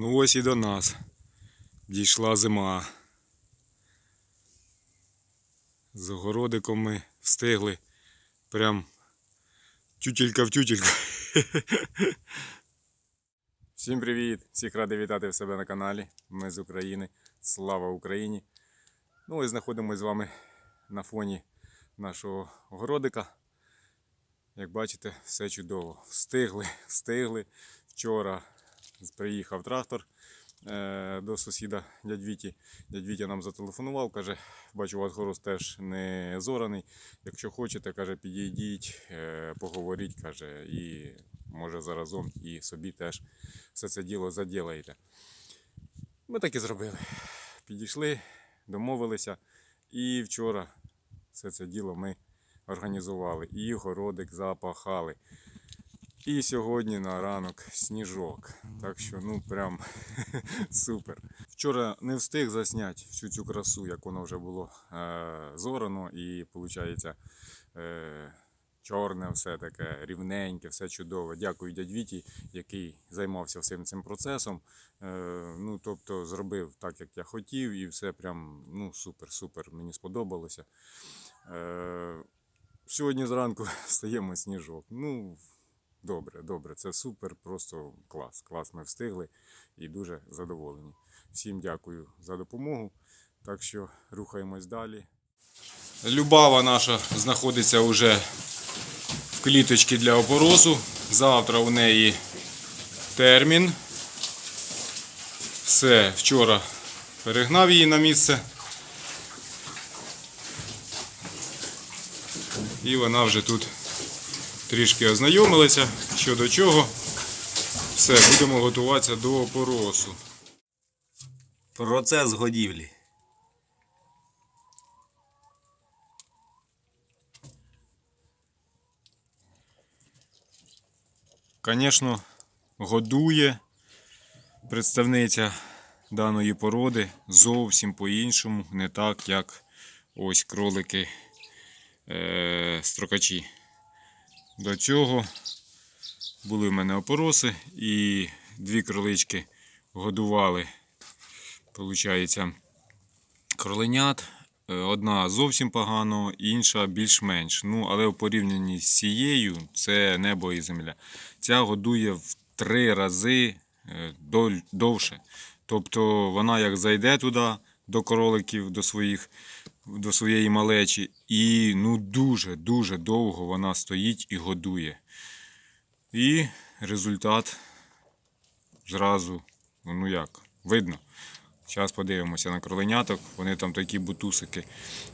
Ну ось і до нас. Дійшла зима. З огородиком ми встигли. Прям тютілька в тютільку. Всім привіт! Всіх радий вітати в себе на каналі. Ми з України. Слава Україні! Ну ось знаходимося з вами на фоні нашого огородика. Як бачите, все чудово. Встигли, встигли. Вчора приїхав трактор е, до сусіда дядь Віті. Дядь Вітя нам зателефонував, каже, бачу, у вас город теж не зораний. Якщо хочете, каже, підійдіть, е, поговоріть, каже, і може заразом і собі теж все це діло заділаєте. Ми так і зробили. Підійшли, домовилися, і вчора все це діло ми організували. І городик запахали. І сьогодні на ранок сніжок. Так що, ну прям супер. Вчора не встиг засняти всю цю красу, як воно вже було е, зорано, і виходить е, чорне, все таке рівненьке, все чудове. Дякую дядь Віті, який займався всім цим процесом. Е, ну, тобто зробив так, як я хотів, і все прям ну, супер, супер. Мені сподобалося. Е, сьогодні зранку стаємо сніжок. Ну, Добре, добре, це супер, просто клас. Клас ми встигли і дуже задоволені. Всім дякую за допомогу. Так що рухаємось далі. Любава наша знаходиться вже в кліточці для опоросу. Завтра у неї термін. Все, вчора перегнав її на місце. І вона вже тут трішки ознайомилися, що до чого. Все, будемо готуватися до опоросу. Процес годівлі. Звісно, годує представниця даної породи зовсім по-іншому, не так, як ось кролики е- строкачі. До цього були в мене опороси і дві кролички годували, виходить, кроленят. Е, Одна зовсім погано, інша більш-менш. Ну, але в порівнянні з цією це небо і земля. Ця годує в три рази е, довше. Тобто вона як зайде туди до кроликів, до своїх, до своєї малечі, і ну дуже-дуже довго вона стоїть і годує. І результат зразу, ну як, видно. Зараз подивимося на кроленяток, вони там такі бутусики.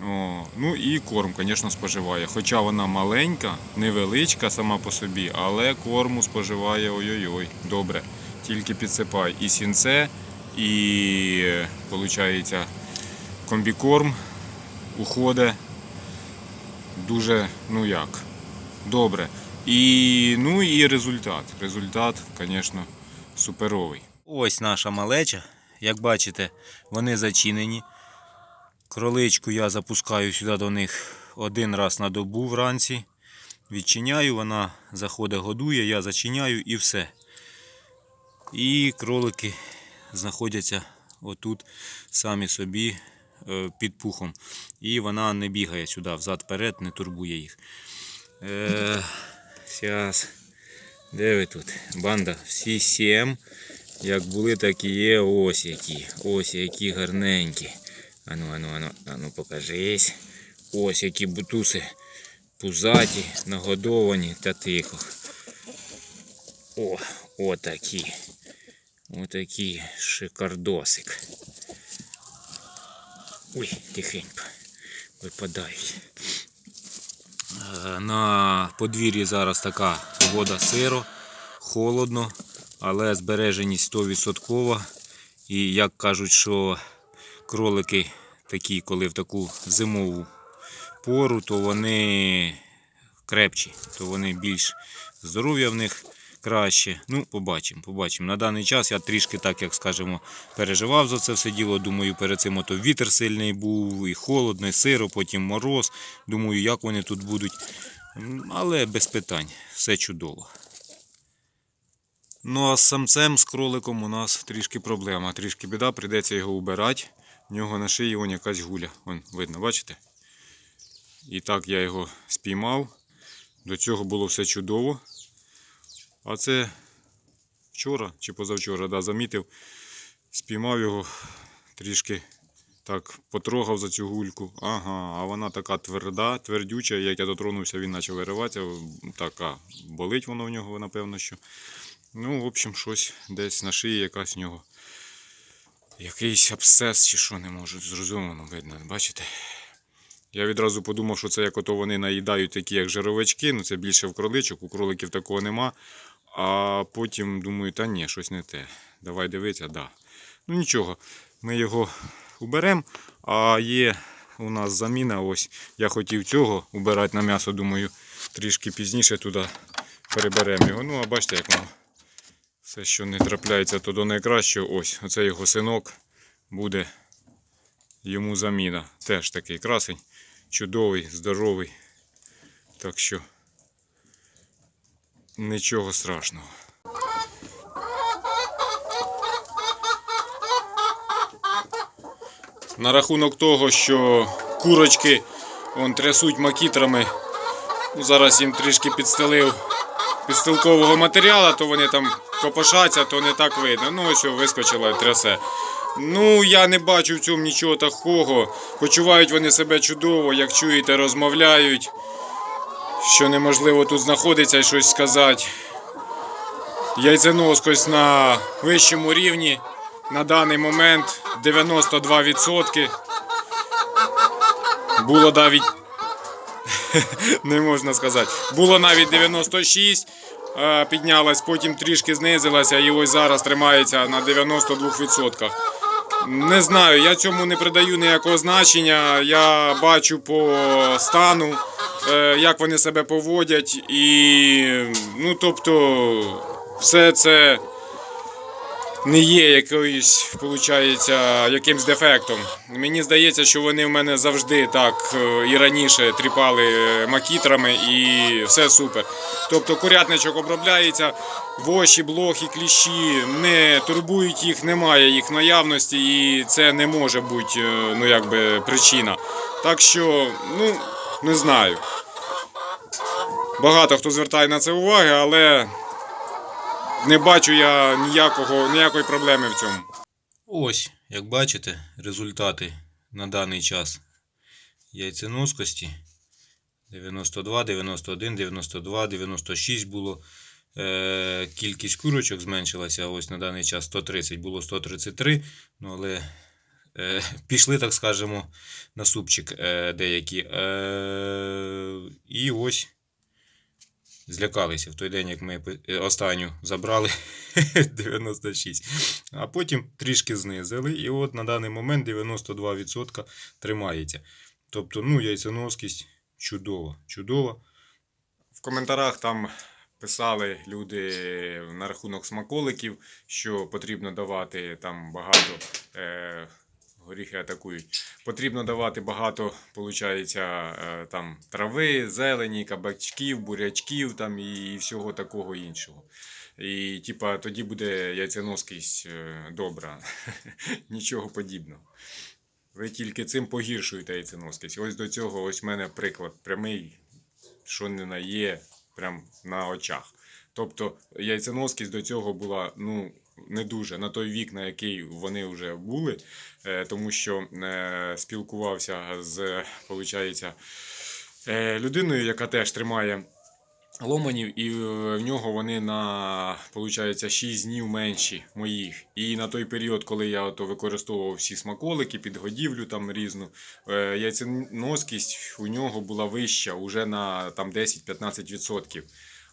О, ну і корм, звісно, споживає. Хоча вона маленька, невеличка сама по собі, але корму споживає ой-ой-ой, добре. Тільки підсипай і сінце, і виходить, комбікорм уходить дуже, ну як, добре. І, ну і результат. Результат, звісно, суперовий. Ось наша малеча. Як бачите, вони зачинені. Кроличку я запускаю сюди до них один раз на добу вранці. Відчиняю, вона заходить, годує, я зачиняю і все. І кролики знаходяться отут самі собі під пухом. І вона не бігає сюди взад-перед, не турбує їх. Е, Зараз. Де ви тут? Банда, всі сім. Як були, так і є. Ось які. Ось які гарненькі. Ану, ану, ану, ану, покажись. Ось які бутуси пузаті, нагодовані та тихо. О, отакі. Отакі шикардосик. Ой, тихенько. Випадають. Е, На подвір'ї зараз така погода сиро, холодно, але збереженість 100%. І як кажуть, що кролики такі, коли в таку зимову пору, то вони крепчі, то вони більш здоров'я в них краще. Ну, побачимо, побачимо. На даний час я трішки, так як скажемо, переживав за це все діло. Думаю, перед цим ото вітер сильний був, і холодно, і сиро, потім мороз. Думаю, як вони тут будуть. Але без питань, все чудово. Ну а з самцем, з кроликом у нас трішки проблема, трішки біда, прийдеться його убирати. В нього на шиї вон якась гуля. Вон, видно, бачите? І так я його спіймав. До цього було все чудово. А це вчора чи позавчора, да, замітив, спіймав його трішки так потрогав за цю гульку. Ага, а вона така тверда, твердюча. Як я дотронувся, він почав вириватися. Така болить воно в нього, напевно, що. Ну, в общем, щось десь на шиї якась в нього. Якийсь абсцес чи що не можу зрозуміло видно, бачите? Я відразу подумав, що це як ото вони наїдають такі, як жировички, ну це більше в кроличок, у кроликів такого нема. А потім думаю, та ні, щось не те. Давай дивитися, да. Ну нічого, ми його уберемо. А є у нас заміна. Ось я хотів цього убирати на м'ясо, думаю, трішки пізніше туди переберемо його. Ну, а бачите, як воно. Все, що не трапляється, то до найкращого. Ось, оце його синок буде йому заміна. Теж такий красень, чудовий, здоровий. Так що нічого страшного. На рахунок того, що курочки вон, трясуть макітрами, ну, зараз їм трішки підстелив підстилкового матеріалу, то вони там копошаться, то не так видно. Ну ось вискочила трясе. Ну, я не бачу в цьому нічого такого. Почувають вони себе чудово, як чуєте, розмовляють, що неможливо тут знаходиться і щось сказати. Яйценоскость на вищому рівні на даний момент 92%. Було навіть не можна сказати. Було навіть 96, е, піднялась, потім трішки знизилася і ось зараз тримається на 92%. Не знаю, я цьому не придаю ніякого значення. Я бачу по стану, е, як вони себе поводять, і ну тобто, все це не є якоюсь, виходить, якимсь дефектом. Мені здається, що вони в мене завжди так е, і раніше тріпали макітрами і все супер. Тобто курятничок обробляється, воші, блохи, кліщі не турбують їх, немає їх наявності, і це не може бути е, ну, якби, причина. Так що, ну, не знаю. Багато хто звертає на це уваги, але не бачу я ніякого, ніякої проблеми в цьому. Ось, як бачите, результати на даний час яйценоскості 92, 91, 92, 96 було. Е, кількість курочок зменшилася. Ось на даний час 130 було 133. Ну, але е, пішли, так скажемо, на супчик е, деякі. Е, і ось злякалися в той день, як ми е, останню забрали 96. А потім трішки знизили, і от на даний момент 92% тримається. Тобто, ну, яйценоскість чудова. Чудова. В коментарях там писали люди на рахунок смаколиків, що потрібно давати там багато. Е, горіхи атакують. Потрібно давати багато, виходить, е, там трави, зелені, кабачків, бурячків там і всього такого іншого. І типа тоді буде яйценоскість е, добра. Нічого подібного. Ви тільки цим погіршуєте яйценоскість. Ось до цього, ось в мене приклад прямий, що не на є, прям на очах. Тобто яйценоскість до цього була ну, не дуже на той вік, на який вони вже були, е, тому що е, спілкувався з, виходить, е, людиною, яка теж тримає ломанів, і в нього вони на виходить, 6 днів менші моїх. І на той період, коли я ото використовував всі смаколики, підгодівлю там різну, яйценоскість у нього була вища уже на там 10-15%.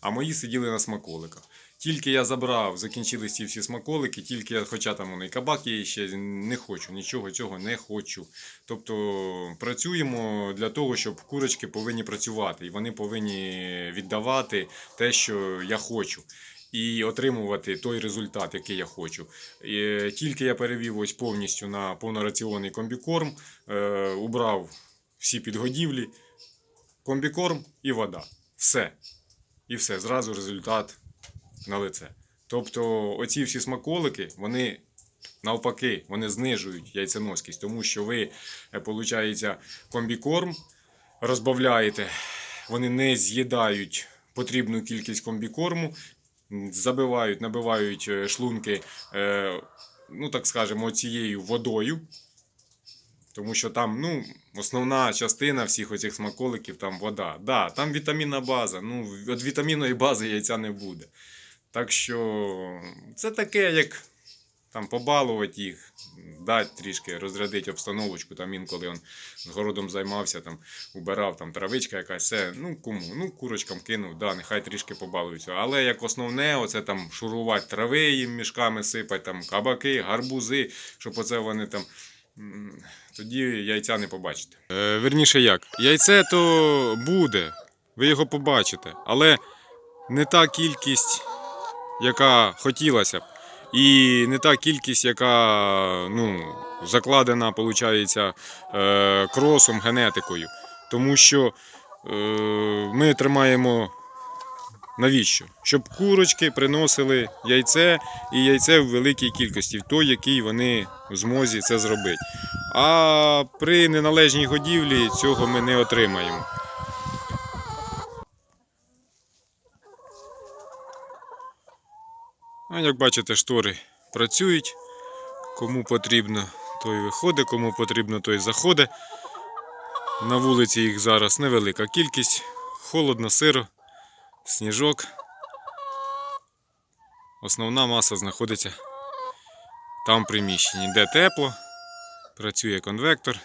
А мої сиділи на смаколиках. Тільки я забрав, закінчились ці всі смаколики, тільки я, хоча там воно і кабак є ще не хочу, нічого цього не хочу. Тобто працюємо для того, щоб курочки повинні працювати, і вони повинні віддавати те, що я хочу. І отримувати той результат, який я хочу. І е, тільки я перевів ось повністю на повнораціонний комбікорм, е, убрав всі підгодівлі, комбікорм і вода. Все. І все, зразу результат на лице. Тобто, оці всі смаколики, вони навпаки, вони знижують яйценоскість, тому що ви, виходить, комбікорм розбавляєте, вони не з'їдають потрібну кількість комбікорму, забивають, набивають е, шлунки, е, ну так скажемо, цією водою. Тому що там, ну, основна частина всіх оцих смаколиків там вода. Да, там вітамінна база. Ну, від вітамінної бази яйця не буде. Так що це таке, як там побалувати їх, дати трішки, розрядити обстановочку. Там інколи он з городом займався, там убирав, там травичка якась, все, ну кому, ну курочкам кинув, да, нехай трішки побалуються. Але як основне, оце там шурувати трави їм мішками сипать, там кабаки, гарбузи, щоб оце вони там. Тоді яйця не побачите. Е, верніше як? Яйце то буде, ви його побачите, але не та кількість, яка хотілося б. І не та кількість, яка ну, закладена, виходить, е, кросом, генетикою. Тому що е, ми тримаємо навіщо? Щоб курочки приносили яйце і яйце в великій кількості, в той, який вони в змозі це зробити. А при неналежній годівлі цього ми не отримаємо. А як бачите, штори працюють. Кому потрібно, той виходить, кому потрібно, той заходить. На вулиці їх зараз невелика кількість. Холодно, сиро, сніжок. Основна маса знаходиться там в приміщенні, де тепло, працює конвектор,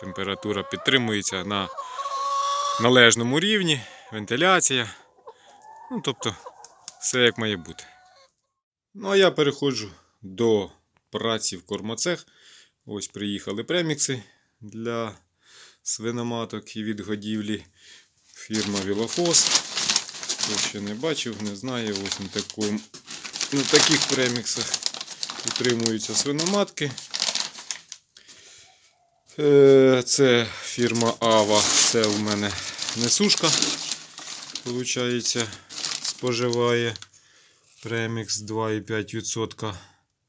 температура підтримується на належному рівні, вентиляція. Ну, тобто, все як має бути. Ну, а я переходжу до праці в кормоцех. Ось приїхали премікси для свиноматок і відгодівлі. Фірма Вілофос. Хто ще не бачив, не знає. Ось на, такому, на таких преміксах утримуються свиноматки. Е, Це фірма Ава. Це у мене несушка. Получається, споживає. Премікс 2,5%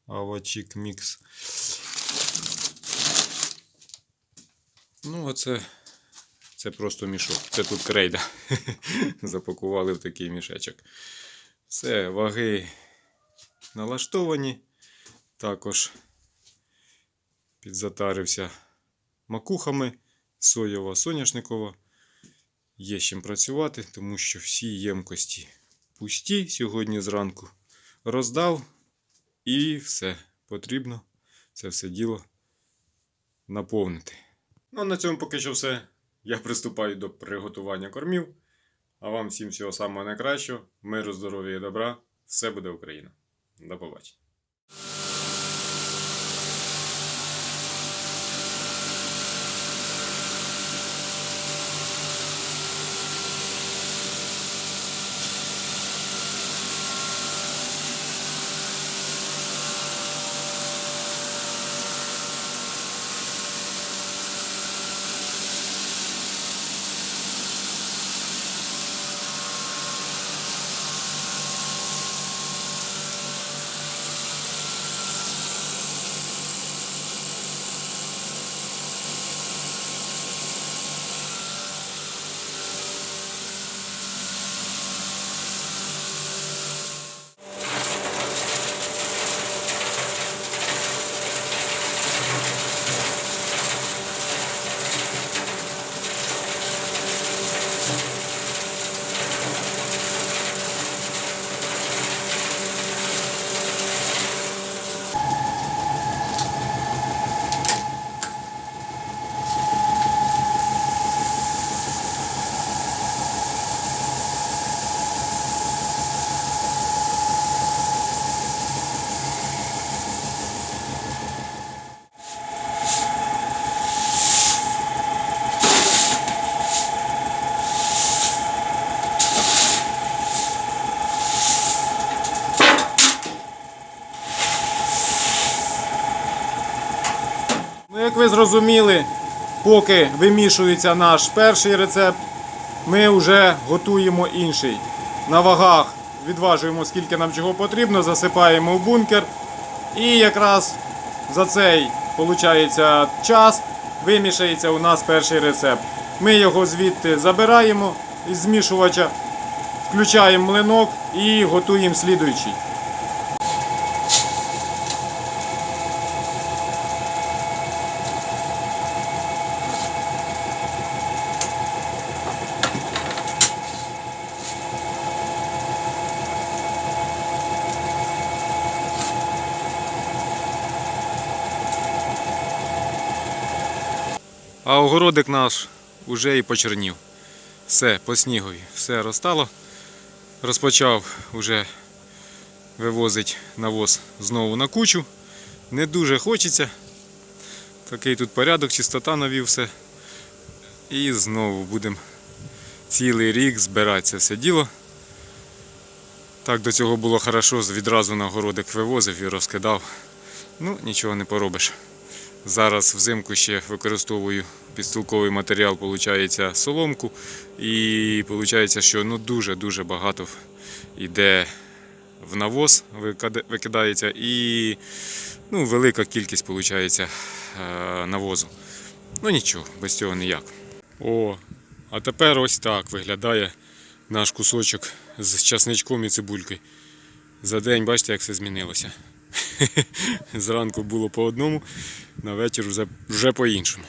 Авачік Мікс. Ну, а це, це просто мішок. Це тут крейда. Запакували в такий мішечок. Все, ваги налаштовані. Також підзатарився макухами. Соєва, соняшникова. Є з чим працювати, тому що всі ємкості пусті сьогодні зранку. Роздав і все. Потрібно це все діло наповнити. Ну, а на цьому поки що все. Я приступаю до приготування кормів. А вам всім всього самого найкращого. Миру, здоров'я і добра. Все буде Україна. До побачення. Ви зрозуміли, поки вимішується наш перший рецепт, ми вже готуємо інший. На вагах відважуємо, скільки нам чого потрібно, засипаємо в бункер. І якраз за цей виходить, час вимішається у нас перший рецепт. Ми його звідти забираємо із змішувача, включаємо млинок і готуємо слідуючий. А огородик наш уже і почернів. Все по снігові, все розтало. Розпочав уже вивозить навоз знову на кучу. Не дуже хочеться. Такий тут порядок, чистота навів все. І знову будемо цілий рік збирати це все діло. Так до цього було хорошо, відразу на городик вивозив і розкидав. Ну, нічого не поробиш. Зараз взимку ще використовую підстилковий матеріал, виходить, соломку. І виходить, що ну, дуже-дуже багато йде в навоз, викидається, і ну, велика кількість виходить, навозу. Ну нічого, без цього ніяк. О, а тепер ось так виглядає наш кусочок з часничком і цибулькою. За день бачите, як все змінилося. Зранку було по одному, на вечір вже, вже по іншому.